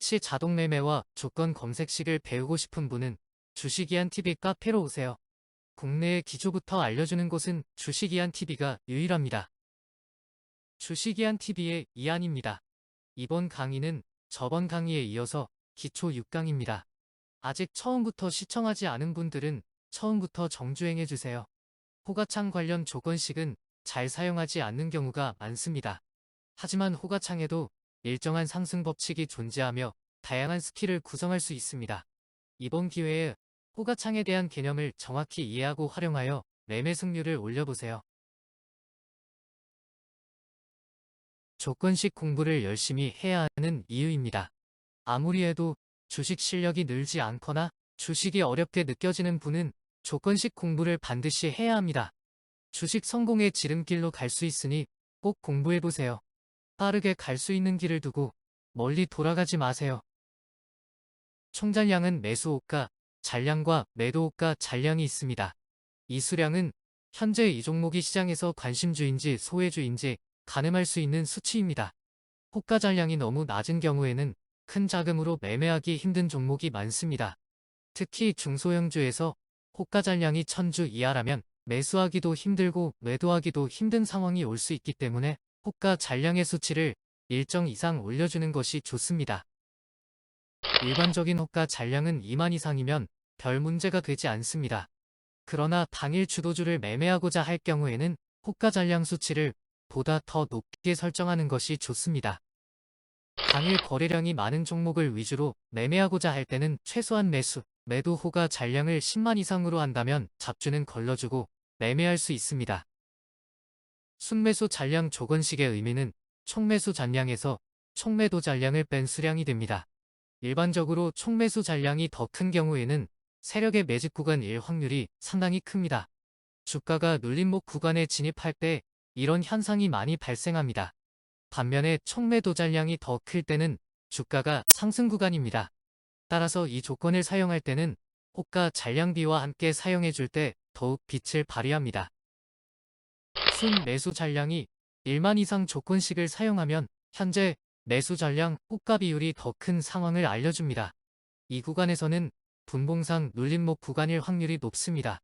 해치 자동 매매와 조건 검색식을 배우고 싶은 분은 주식이한 TV 카페로 오세요. 국내의 기초부터 알려주는 곳은 주식이한 TV가 유일합니다. 주식이한 TV의 이한입니다. 이번 강의는 저번 강의에 이어서 기초 6강입니다. 아직 처음부터 시청하지 않은 분들은 처음부터 정주행해주세요. 호가창 관련 조건식은 잘 사용하지 않는 경우가 많습니다. 하지만 호가창에도 일정한 상승 법칙이 존재하며 다양한 스킬을 구성할 수 있습니다. 이번 기회에 호가창에 대한 개념을 정확히 이해하고 활용하여 매매 승률을 올려보세요. 조건식 공부를 열심히 해야 하는 이유입니다. 아무리 해도 주식 실력이 늘지 않거나 주식이 어렵게 느껴지는 분은 조건식 공부를 반드시 해야 합니다. 주식 성공의 지름길로 갈 수 있으니 꼭 공부해보세요. 빠르게 갈 수 있는 길을 두고 멀리 돌아가지 마세요. 총잔량은 매수호가, 잔량과 매도호가 잔량이 있습니다. 이 수량은 현재 이 종목이 시장에서 관심주인지 소외주인지 가늠할 수 있는 수치입니다. 호가 잔량이 너무 낮은 경우에는 큰 자금으로 매매하기 힘든 종목이 많습니다. 특히 중소형주에서 호가 잔량이 천주 이하라면 매수하기도 힘들고 매도하기도 힘든 상황이 올 수 있기 때문에 호가 잔량의 수치를 일정 이상 올려주는 것이 좋습니다. 일반적인 호가 잔량은 2만 이상이면 별 문제가 되지 않습니다. 그러나 당일 주도주를 매매하고자 할 경우에는 호가 잔량 수치를 보다 더 높게 설정하는 것이 좋습니다. 당일 거래량이 많은 종목을 위주로 매매하고자 할 때는 최소한 매수, 매도 호가 잔량을 10만 이상으로 한다면 잡주는 걸러주고 매매할 수 있습니다. 순매수 잔량 조건식의 의미는 총매수 잔량에서 총매도 잔량을 뺀 수량이 됩니다. 일반적으로 총매수 잔량이 더 큰 경우에는 세력의 매집 구간 일 확률이 상당히 큽니다. 주가가 눌림목 구간에 진입할 때 이런 현상이 많이 발생합니다. 반면에 총매도 잔량이 더 클 때는 주가가 상승 구간입니다. 따라서 이 조건을 사용할 때는 호가 잔량비와 함께 사용해 줄 때 더욱 빛을 발휘합니다. 순 매수 잔량이 1만 이상 조건식을 사용하면 현재 매수 잔량 호가 비율이 더 큰 상황을 알려줍니다. 이 구간에서는 분봉상 눌림목 구간일 확률이 높습니다.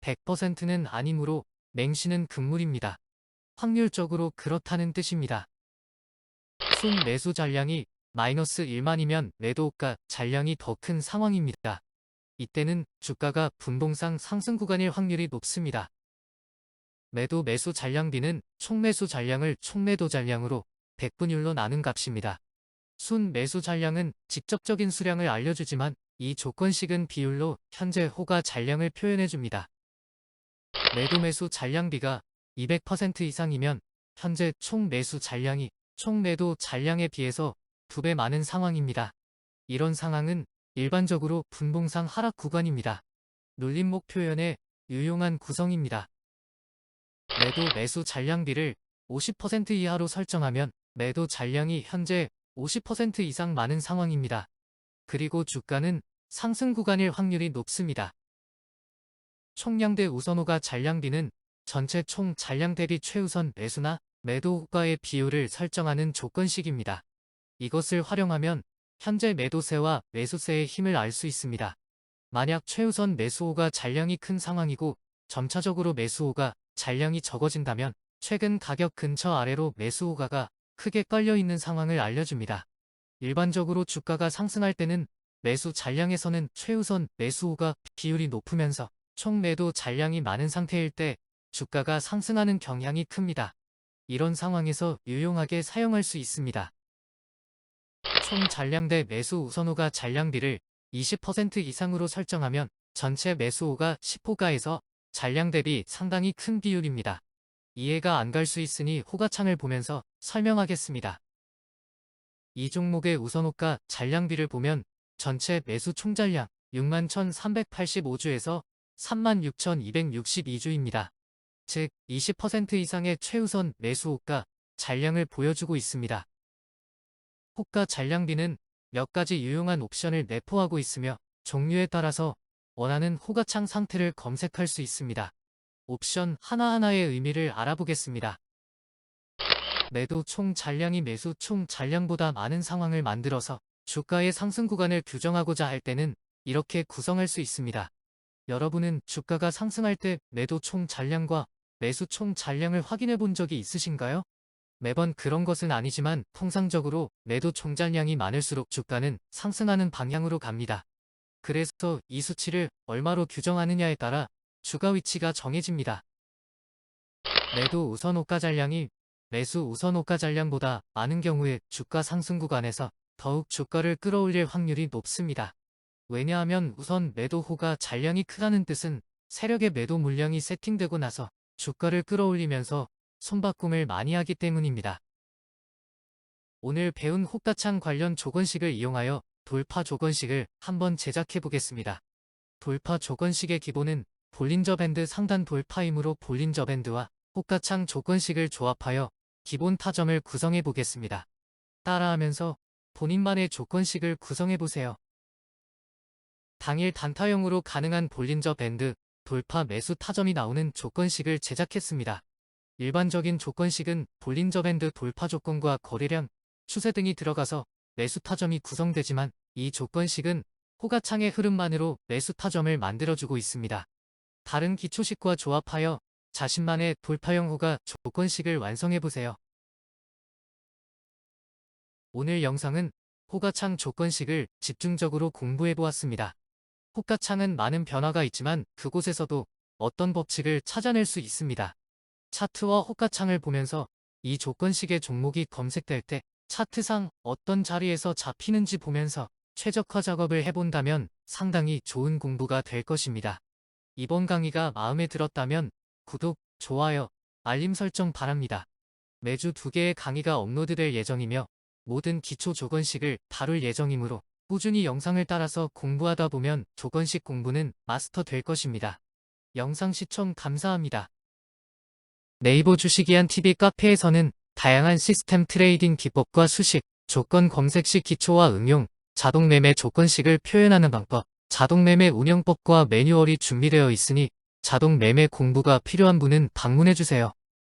100%는 아니므로 맹시는 금물입니다. 확률적으로 그렇다는 뜻입니다. 순 매수 잔량이 마이너스 1만이면 매도가 잔량이 더 큰 상황입니다. 이때는 주가가 분봉상 상승 구간일 확률이 높습니다. 매도 매수 잔량비는 총매수 잔량을 총매도 잔량으로 100분율로 나눈 값입니다. 순 매수 잔량은 직접적인 수량을 알려주지만 이 조건식은 비율로 현재 호가 잔량을 표현해줍니다. 매도 매수 잔량비가 200% 이상이면 현재 총 매수 잔량이 총 매도 잔량에 비해서 두배 많은 상황입니다. 이런 상황은 일반적으로 분봉상 하락 구간입니다. 눌림목 표현에 유용한 구성입니다. 매도 매수 잔량비를 50% 이하로 설정하면 매도 잔량이 현재 50% 이상 많은 상황입니다. 그리고 주가는 상승 구간일 확률이 높습니다. 총량대 우선호가 잔량비는 전체 총 잔량 대비 최우선 매수나 매도 호가의 비율을 설정하는 조건식입니다. 이것을 활용하면 현재 매도세와 매수세의 힘을 알 수 있습니다. 만약 최우선 매수호가 잔량이 큰 상황이고 점차적으로 매수호가 잔량이 적어진다면 최근 가격 근처 아래로 매수 호가가 크게 깔려 있는 상황을 알려줍니다. 일반적으로 주가가 상승할 때는 매수 잔량에서는 최우선 매수호가 비율이 높으면서 총 매도 잔량이 많은 상태일 때 주가가 상승하는 경향이 큽니다. 이런 상황에서 유용하게 사용할 수 있습니다. 총 잔량 대 매수 우선호가 잔량비를 20% 이상으로 설정하면 전체 매수호가 10호가에서 잔량 대비 상당히 큰 비율입니다. 이해가 안 갈 수 있으니 호가창을 보면서 설명하겠습니다. 이 종목의 우선호가 잔량비를 보면 전체 매수 총잔량 61,385주에서 36,262주입니다. 즉 20% 이상의 최우선 매수 호가 잔량을 보여주고 있습니다. 호가 잔량비는 몇 가지 유용한 옵션을 내포하고 있으며 종류에 따라서 원하는 호가창 상태를 검색할 수 있습니다. 옵션 하나하나의 의미를 알아보겠습니다. 매도 총 잔량이 매수 총 잔량보다 많은 상황을 만들어서 주가의 상승 구간을 규정하고자 할 때는 이렇게 구성할 수 있습니다. 여러분은 주가가 상승할 때 매도 총 잔량과 매수 총 잔량을 확인해 본 적이 있으신가요? 매번 그런 것은 아니지만 통상적으로 매도 총 잔량이 많을수록 주가는 상승하는 방향으로 갑니다. 그래서 이 수치를 얼마로 규정하느냐에 따라 주가 위치가 정해집니다. 매도 우선 호가 잔량이 매수 우선 호가 잔량보다 많은 경우에 주가 상승 구간에서 더욱 주가를 끌어올릴 확률이 높습니다. 왜냐하면 우선 매도 호가 잔량이 크다는 뜻은 세력의 매도 물량이 세팅되고 나서 주가를 끌어올리면서 손바꿈을 많이 하기 때문입니다. 오늘 배운 호가창 관련 조건식을 이용하여 돌파 조건식을 한번 제작해 보겠습니다. 돌파 조건식의 기본은 볼린저 밴드 상단 돌파이므로 볼린저 밴드와 호가창 조건식을 조합하여 기본 타점을 구성해 보겠습니다. 따라하면서 본인만의 조건식을 구성해 보세요. 당일 단타형으로 가능한 볼린저 밴드 돌파 매수 타점이 나오는 조건식을 제작했습니다. 일반적인 조건식은 볼린저 밴드 돌파 조건과 거래량, 추세 등이 들어가서 매수 타점이 구성되지만 이 조건식은 호가창의 흐름만으로 매수 타점을 만들어주고 있습니다. 다른 기초식과 조합하여 자신만의 돌파형 호가 조건식을 완성해보세요. 오늘 영상은 호가창 조건식을 집중적으로 공부해보았습니다. 호가창은 많은 변화가 있지만 그곳에서도 어떤 법칙을 찾아낼 수 있습니다. 차트와 호가창을 보면서 이 조건식의 종목이 검색될 때 차트상 어떤 자리에서 잡히는지 보면서 최적화 작업을 해본다면 상당히 좋은 공부가 될 것입니다. 이번 강의가 마음에 들었다면 구독, 좋아요, 알림 설정 바랍니다. 매주 두 개의 강의가 업로드될 예정이며 모든 기초 조건식을 다룰 예정이므로 꾸준히 영상을 따라서 공부하다 보면 조건식 공부는 마스터 될 것입니다. 영상 시청 감사합니다. 네이버 주식이한 TV 카페에서는 다양한 시스템 트레이딩 기법과 수식, 조건 검색 시 기초와 응용, 자동 매매 조건식을 표현하는 방법, 자동 매매 운영법과 매뉴얼이 준비되어 있으니 자동 매매 공부가 필요한 분은 방문해 주세요.